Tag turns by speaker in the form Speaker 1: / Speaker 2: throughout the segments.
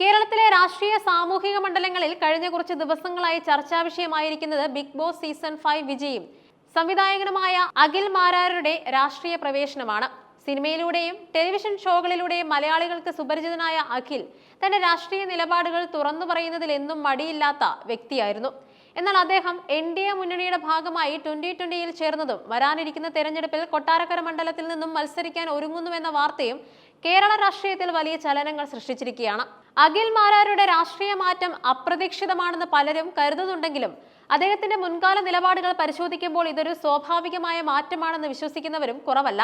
Speaker 1: കേരളത്തിലെ രാഷ്ട്രീയ സാമൂഹിക മണ്ഡലങ്ങളിൽ കഴിഞ്ഞ കുറച്ച് ദിവസങ്ങളായി ചർച്ചാ വിഷയമായിരിക്കുന്നത് ബിഗ് ബോസ് സീസൺ ഫൈവ് വിജയും സംവിധായകനുമായ അഖിൽ മാരാരുടെ രാഷ്ട്രീയ പ്രവേശനമാണ്. സിനിമയിലൂടെയും ടെലിവിഷൻ ഷോകളിലൂടെയും മലയാളികൾക്ക് സുപരിചിതനായ അഖിൽ തന്റെ രാഷ്ട്രീയ നിലപാടുകൾ തുറന്നു പറയുന്നതിൽ എന്നും മടിയില്ലാത്ത വ്യക്തിയായിരുന്നു. എന്നാൽ അദ്ദേഹം എൻ ഡി എ മുന്നണിയുടെ ഭാഗമായി ട്വന്റി ട്വന്റിയിൽ ചേർന്നതും വരാനിരിക്കുന്ന തെരഞ്ഞെടുപ്പിൽ കൊട്ടാരക്കര മണ്ഡലത്തിൽ നിന്നും മത്സരിക്കാൻ ഒരുങ്ങുന്നുവെന്ന വാർത്തയും കേരള രാഷ്ട്രീയത്തിൽ വലിയ ചലനങ്ങൾ സൃഷ്ടിച്ചിരിക്കുകയാണ്. അഖിൽ മാരാരുടെ രാഷ്ട്രീയ മാറ്റം അപ്രതീക്ഷിതമാണെന്ന് പലരും കരുതുന്നുണ്ടെങ്കിലും അദ്ദേഹത്തിന്റെ മുൻകാല നിലപാടുകൾ പരിശോധിക്കുമ്പോൾ ഇതൊരു സ്വാഭാവികമായ മാറ്റമാണെന്ന് വിശ്വസിക്കുന്നവരും കുറവല്ല.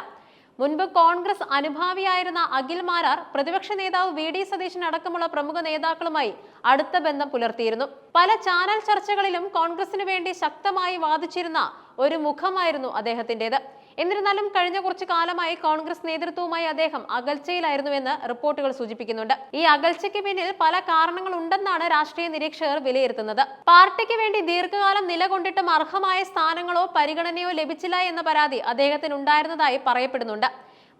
Speaker 1: മുൻപ് കോൺഗ്രസ് അനുഭാവിയായിരുന്ന അഖിൽ മാരാർ പ്രതിപക്ഷ നേതാവ് വി ഡി സതീശൻ അടക്കമുള്ള പ്രമുഖ നേതാക്കളുമായി അടുത്ത ബന്ധം പുലർത്തിയിരുന്നു. പല ചാനൽ ചർച്ചകളിലും കോൺഗ്രസിന് വേണ്ടി ശക്തമായി വാദിച്ചിരുന്ന ഒരു മുഖമായിരുന്നു അദ്ദേഹത്തിന്റേത്. എന്നിരുന്നാലും കഴിഞ്ഞ കുറച്ചു കാലമായി കോൺഗ്രസ് നേതൃത്വവുമായി അദ്ദേഹം അകൽച്ചയിലായിരുന്നുവെന്ന് റിപ്പോർട്ടുകൾ സൂചിപ്പിക്കുന്നുണ്ട്. ഈ അകൽച്ചയ്ക്ക് പിന്നിൽ പല കാരണങ്ങളുണ്ടെന്നാണ് രാഷ്ട്രീയ നിരീക്ഷകർ വിലയിരുത്തുന്നത്. പാർട്ടിക്ക് വേണ്ടി ദീർഘകാലം നിലകൊണ്ടിട്ടും അർഹമായ സ്ഥാനങ്ങളോ പരിഗണനയോ ലഭിച്ചില്ല എന്ന പരാതി അദ്ദേഹത്തിന് ഉണ്ടായിരുന്നതായി പറയപ്പെടുന്നുണ്ട്.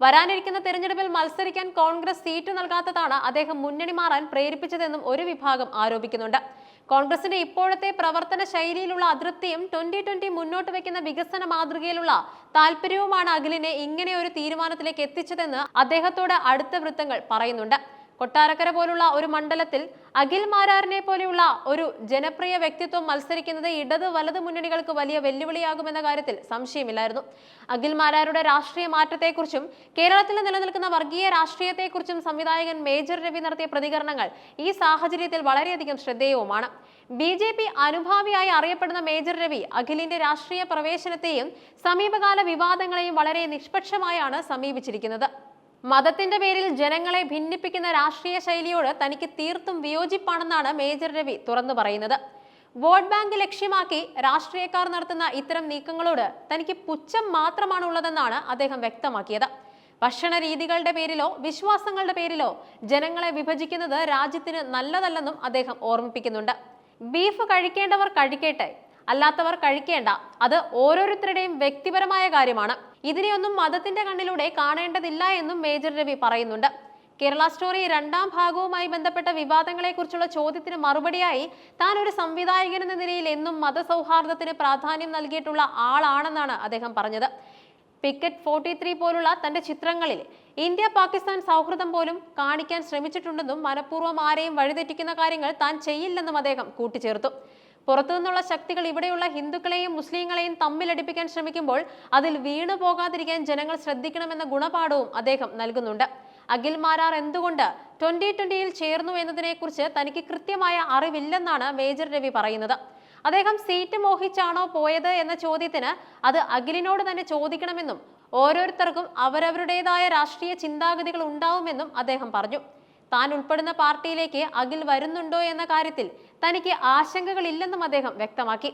Speaker 1: വരാനിരിക്കുന്ന തെരഞ്ഞെടുപ്പിൽ മത്സരിക്കാൻ കോൺഗ്രസ് സീറ്റ് നൽകാത്തതാണ് അദ്ദേഹം മുന്നണി മാറാൻ പ്രേരിപ്പിച്ചതെന്നും ഒരു വിഭാഗം ആരോപിക്കുന്നുണ്ട്. കോൺഗ്രസിന്റെ ഇപ്പോഴത്തെ പ്രവർത്തന ശൈലിയിലുള്ള അതൃപ്തിയും ട്വന്റി ട്വന്റി മുന്നോട്ട് വെക്കുന്ന വികസന മാതൃകയിലുള്ള താല്പര്യവുമാണ് അഖിലിനെ ഇങ്ങനെ ഒരു തീരുമാനത്തിലേക്ക് എത്തിച്ചതെന്ന് അദ്ദേഹത്തോട് അടുത്ത വൃത്തങ്ങൾ പറയുന്നുണ്ട്. കൊട്ടാരക്കര പോലുള്ള ഒരു മണ്ഡലത്തിൽ അഖിൽ മാരാറിനെ പോലെയുള്ള ഒരു ജനപ്രിയ വ്യക്തിത്വം മത്സരിക്കുന്നത് ഇടത് വലത് മുന്നണികൾക്ക് വലിയ വെല്ലുവിളിയാകുമെന്ന കാര്യത്തിൽ സംശയമില്ലായിരുന്നു. അഖിൽ മാരാരുടെ രാഷ്ട്രീയ മാറ്റത്തെക്കുറിച്ചും കേരളത്തിൽ നിലനിൽക്കുന്ന വർഗീയ രാഷ്ട്രീയത്തെക്കുറിച്ചും സംവിധായകൻ മേജർ രവി നടത്തിയ പ്രതികരണങ്ങൾ ഈ സാഹചര്യത്തിൽ വളരെയധികം ശ്രദ്ധേയവുമാണ്. ബി ജെ പി അനുഭാവിയായി അറിയപ്പെടുന്ന മേജർ രവി അഖിലിന്റെ രാഷ്ട്രീയ പ്രവേശനത്തെയും സമീപകാല വിവാദങ്ങളെയും വളരെ നിഷ്പക്ഷമായാണ് സമീപിച്ചിരിക്കുന്നത്. മതത്തിന്റെ പേരിൽ ജനങ്ങളെ ഭിന്നിപ്പിക്കുന്ന രാഷ്ട്രീയ ശൈലിയോട് തനിക്ക് തീർത്തും വിയോജിപ്പാണെന്നാണ് മേജർ രവി തുറന്നു പറയുന്നത്. വോട്ട് ബാങ്ക് ലക്ഷ്യമാക്കി രാഷ്ട്രീയക്കാർ നടത്തുന്ന ഇത്തരം നീക്കങ്ങളോട് തനിക്ക് പുച്ഛം മാത്രമാണ് ഉള്ളതെന്നാണ് അദ്ദേഹം വ്യക്തമാക്കിയത്. ഭക്ഷണ രീതികളുടെ പേരിലോ വിശ്വാസങ്ങളുടെ പേരിലോ ജനങ്ങളെ വിഭജിക്കുന്നത് രാജ്യത്തിന് നല്ലതല്ലെന്നും അദ്ദേഹം ഓർമ്മിപ്പിക്കുന്നുണ്ട്. ബീഫ് കഴിക്കേണ്ടവർ കഴിക്കട്ടെ അല്ലാത്തവർ കഴിക്കേണ്ട. അത് ഓരോരുത്തരുടെയും വ്യക്തിപരമായ കാര്യമാണ്. ഇതിനെയൊന്നും മതത്തിന്റെ കണ്ണിലൂടെ കാണേണ്ടതില്ല എന്നും മേജർ രവി പറയുന്നുണ്ട്. കേരള സ്റ്റോറി രണ്ടാം ഭാഗവുമായി ബന്ധപ്പെട്ട വിവാദങ്ങളെക്കുറിച്ചുള്ള ചോദ്യത്തിന് മറുപടിയായി താൻ ഒരു സംവിധായകൻ എന്ന നിലയിൽ എന്നും മതസൗഹാർദ്ദത്തിന് പ്രാധാന്യം നൽകിയിട്ടുള്ള ആളാണെന്നാണ് അദ്ദേഹം പറഞ്ഞത്. പിക്കറ്റ് ഫോർട്ടി ത്രീ പോലുള്ള തന്റെ ചിത്രങ്ങളിൽ ഇന്ത്യ പാകിസ്ഥാൻ സൗഹൃദം പോലും കാണിക്കാൻ ശ്രമിച്ചിട്ടുണ്ടെന്നും മനഃപൂർവം ആരെയും വഴിതെറ്റിക്കുന്ന കാര്യങ്ങൾ താൻ ചെയ്യില്ലെന്നും അദ്ദേഹം കൂട്ടിച്ചേർത്തു. പുറത്തുനിന്നുള്ള ശക്തികൾ ഇവിടെയുള്ള ഹിന്ദുക്കളെയും മുസ്ലിങ്ങളെയും തമ്മിലടിപ്പിക്കാൻ ശ്രമിക്കുമ്പോൾ അതിൽ വീണു പോകാതിരിക്കാൻ ജനങ്ങൾ ശ്രദ്ധിക്കണമെന്ന ഗുണപാഠവും അദ്ദേഹം നൽകുന്നുണ്ട്. അഖിൽ മാരാർ എന്തുകൊണ്ട് ട്വന്റി ട്വന്റിയിൽ ചേർന്നു എന്നതിനെക്കുറിച്ച് തനിക്ക് കൃത്യമായ അറിവില്ലെന്നാണ് മേജർ രവി പറയുന്നത്. അദ്ദേഹം സീറ്റ് മോഹിച്ചാണോ പോയത് എന്ന ചോദ്യത്തിന് അത് അഖിലിനോട് തന്നെ ചോദിക്കണമെന്നും ഓരോരുത്തർക്കും അവരവരുടേതായ രാഷ്ട്രീയ ചിന്താഗതികൾ ഉണ്ടാവുമെന്നും അദ്ദേഹം പറഞ്ഞു. താൻ ഉൾപ്പെടുന്ന പാർട്ടിയിലേക്ക് അഖിൽ വരുന്നുണ്ടോ എന്ന കാര്യത്തിൽ തനിക്ക് ആശങ്കകളില്ലെന്നും അദ്ദേഹം വ്യക്തമാക്കി.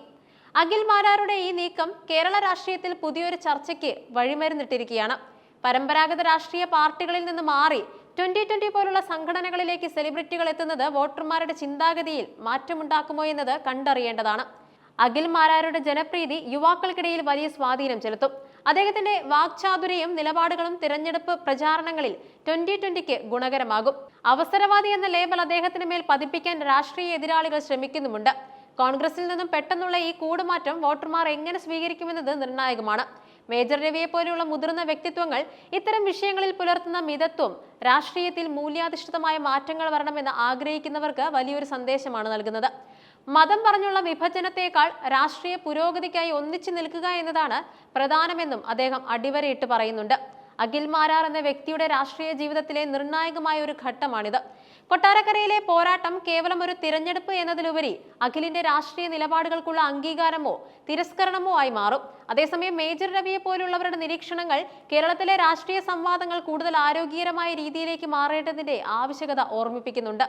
Speaker 1: അഖിൽ മാരാരുടെ ഈ നീക്കം കേരള രാഷ്ട്രീയത്തിൽ പുതിയൊരു ചർച്ചയ്ക്ക് വഴിമരുന്നിട്ടിരിക്കുകയാണ്. പരമ്പരാഗത രാഷ്ട്രീയ പാർട്ടികളിൽ നിന്ന് മാറി ട്വന്റി ട്വന്റി പോലുള്ള സംഘടനകളിലേക്ക് സെലിബ്രിറ്റികൾ എത്തുന്നത് വോട്ടർമാരുടെ ചിന്താഗതിയിൽ മാറ്റമുണ്ടാക്കുമോ എന്നത് കണ്ടറിയേണ്ടതാണ്. അഖിൽ മാരാരുടെ ജനപ്രീതി യുവാക്കൾക്കിടയിൽ വലിയ സ്വാധീനം ചെലുത്തും. അദ്ദേഹത്തിന്റെ വാക്ചാതുരയും നിലപാടുകളും തിരഞ്ഞെടുപ്പ് പ്രചാരണങ്ങളിൽ ട്വന്റി ട്വന്റിക്ക് ഗുണകരമാകും. അവസരവാദി എന്ന ലേബൽ അദ്ദേഹത്തിന് മേൽ പതിപ്പിക്കാൻ രാഷ്ട്രീയ എതിരാളികൾ ശ്രമിക്കുന്നുമുണ്ട്. കോൺഗ്രസിൽ നിന്നും പെട്ടെന്നുള്ള ഈ കൂടുമാറ്റം വോട്ടർമാർ എങ്ങനെ സ്വീകരിക്കുമെന്നത് നിർണായകമാണ്. മേജർ രവിയെ പോലെയുള്ള മുതിർന്ന വ്യക്തിത്വങ്ങൾ ഇത്തരം വിഷയങ്ങളിൽ പുലർത്തുന്ന മിതത്വം രാഷ്ട്രീയത്തിൽ മൂല്യാധിഷ്ഠിതമായ മാറ്റങ്ങൾ വരണമെന്ന് ആഗ്രഹിക്കുന്നവർക്ക് വലിയൊരു സന്ദേശമാണ് നൽകുന്നത്. മതം പറഞ്ഞുള്ള വിഭജനത്തെക്കാൾ രാഷ്ട്രീയ പുരോഗതിക്കായി ഒന്നിച്ചു നിൽക്കുക എന്നതാണ് പ്രധാനമെന്നും അദ്ദേഹം അടിവരയിട്ട് പറയുന്നുണ്ട്. അഖിൽ മാരാർ എന്ന വ്യക്തിയുടെ രാഷ്ട്രീയ ജീവിതത്തിലെ നിർണായകമായ ഒരു ഘട്ടമാണിത്. കൊട്ടാരക്കരയിലെ പോരാട്ടം കേവലം ഒരു തിരഞ്ഞെടുപ്പ് എന്നതിലുപരി അഖിലിന്റെ രാഷ്ട്രീയ നിലപാടുകൾക്കുള്ള അംഗീകാരമോ തിരസ്കരണമോ ആയി മാറും. അതേസമയം മേജർ രവിയെ പോലുള്ളവരുടെ നിരീക്ഷണങ്ങൾ കേരളത്തിലെ രാഷ്ട്രീയ സംവാദങ്ങൾ കൂടുതൽ ആരോഗ്യകരമായ രീതിയിലേക്ക് മാറേണ്ടതിന്റെ ആവശ്യകത ഓർമ്മിപ്പിക്കുന്നുണ്ട്.